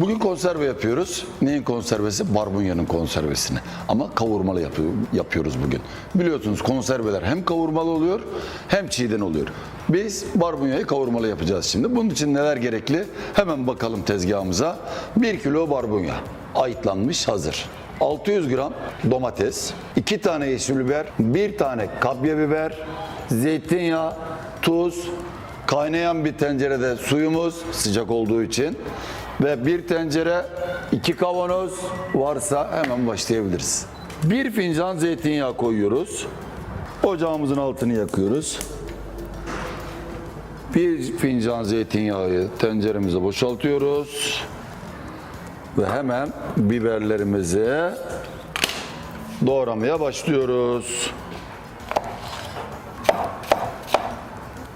Bugün konserve yapıyoruz. Neyin konservesi? Barbunyanın konservesini. Ama kavurmalı yapıyor, yapıyoruz bugün. Biliyorsunuz konserveler hem kavurmalı oluyor hem çiğden oluyor. Biz barbunyayı kavurmalı yapacağız şimdi. Bunun için neler gerekli? Hemen bakalım tezgahımıza. 1 kilo barbunya. Ayıtlanmış hazır. 600 gram domates, 2 tane yeşil biber, 1 tane kapya biber, zeytinyağı, tuz, Kaynayan bir tencerede suyumuz sıcak olduğu için ve bir tencere iki kavanoz varsa hemen başlayabiliriz. Bir fincan zeytinyağı koyuyoruz. Ocağımızın altını yakıyoruz. Bir fincan zeytinyağı tenceremize boşaltıyoruz. Ve hemen biberlerimizi doğramaya başlıyoruz.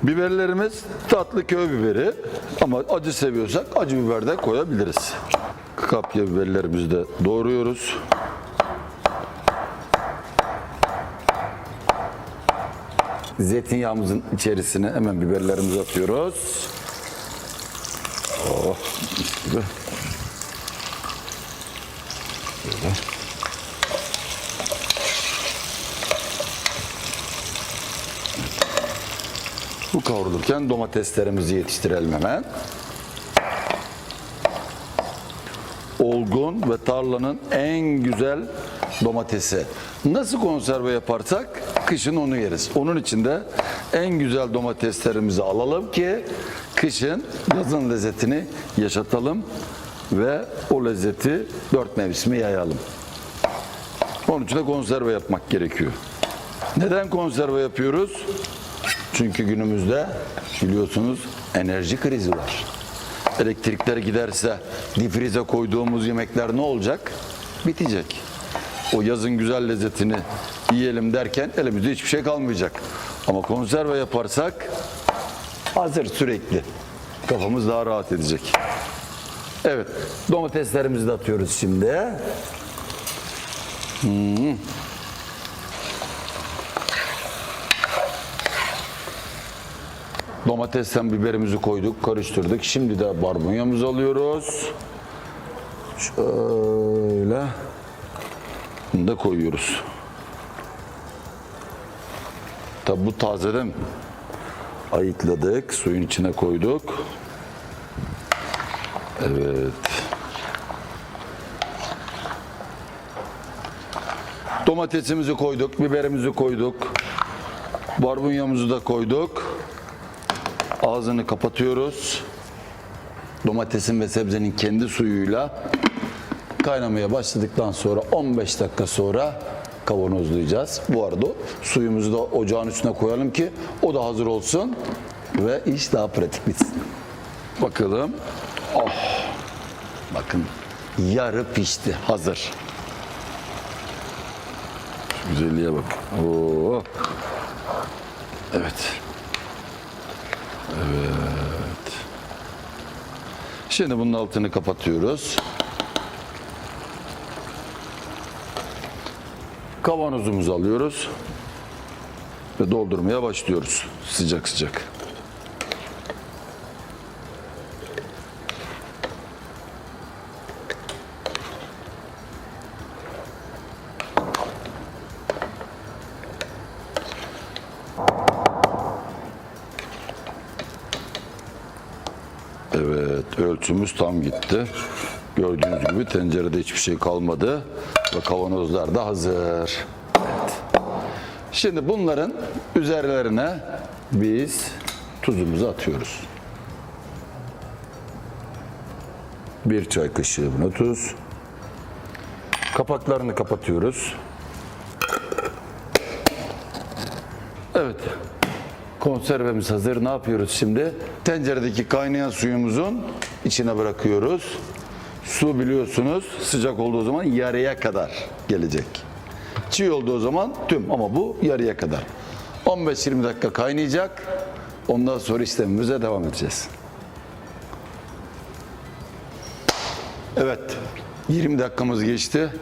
Biberlerimiz tatlı köy biberi ama acı seviyorsak acı biber de koyabiliriz. Kapya biberlerimizi de doğruyoruz. Zeytinyağımızın içerisine hemen biberlerimizi atıyoruz. Oh, mis gibi. Böyle. Bu kavrulurken domateslerimizi yetiştirelim hemen. Olgun ve tarlanın en güzel domatesi. Nasıl konserve yaparsak kışın onu yeriz. Onun için de en güzel domateslerimizi alalım ki kışın yazın lezzetini yaşatalım ve o lezzeti dört mevsime yayalım. Onun için de konserve yapmak gerekiyor. Neden konserve yapıyoruz? Çünkü günümüzde biliyorsunuz enerji krizi var. Elektrikler giderse difrize koyduğumuz yemekler ne olacak? Bitecek. O yazın güzel lezzetini yiyelim derken elimizde hiçbir şey kalmayacak. Ama konserve yaparsak hazır sürekli. Kafamız daha rahat edecek. Evet, domateslerimizi de atıyoruz şimdi. Domatesten biberimizi koyduk, karıştırdık. Şimdi de barbunyamızı alıyoruz. Şöyle. Bunu da koyuyoruz. Tabi bu tazeden ayıkladık, suyun içine koyduk. Evet. Domatesimizi koyduk, biberimizi koyduk. Barbunyamızı da koyduk. Ağzını kapatıyoruz. Domatesin ve sebzenin kendi suyuyla kaynamaya başladıktan sonra 15 dakika sonra kavanozlayacağız. Bu arada suyumuzu da ocağın üstüne koyalım ki o da hazır olsun ve iş daha pratik bitsin. Bakalım. Oh. Bakın yarı pişti. Hazır. Şu güzelliğe bak. Oo. Evet. Evet. Şimdi bunun altını kapatıyoruz. Kavanozumuzu alıyoruz ve doldurmaya başlıyoruz sıcak sıcak. Evet, ölçümüz tam gitti. Gördüğünüz gibi tencerede hiçbir şey kalmadı ve kavanozlar da hazır. Evet. Şimdi bunların üzerlerine biz tuzumuzu atıyoruz. Bir çay kaşığı buna tuz. Kapaklarını kapatıyoruz. Evet. Konservemiz hazır. Ne yapıyoruz şimdi? Tenceredeki kaynayan suyumuzun içine bırakıyoruz. Su biliyorsunuz sıcak olduğu zaman yarıya kadar gelecek. Çiğ olduğu zaman tüm ama bu yarıya kadar. 15-20 dakika kaynayacak. Ondan sonra işlemimize devam edeceğiz. Evet. 20 dakikamız geçti.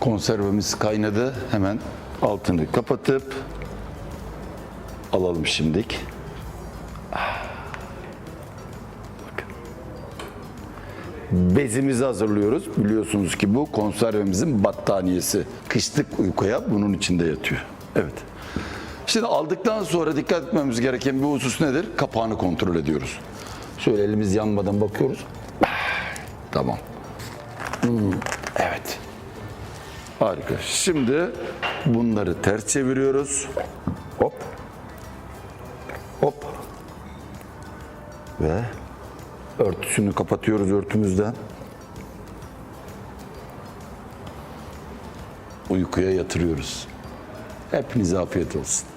Konservemiz kaynadı. Hemen altını kapatıp alalım şimdilik. Bakın. bezimizi hazırlıyoruz. Biliyorsunuz ki bu konservemizin battaniyesi. Kışlık uykuya bunun içinde yatıyor. Evet. Şimdi aldıktan sonra dikkat etmemiz gereken bir husus nedir? Kapağını kontrol ediyoruz. Şöyle elimiz yanmadan bakıyoruz. Tamam. Hmm, evet. Harika. Şimdi bunları ters çeviriyoruz. Hop. Ve örtüsünü kapatıyoruz örtümüzden. Uykuya yatırıyoruz. Hepinize afiyet olsun.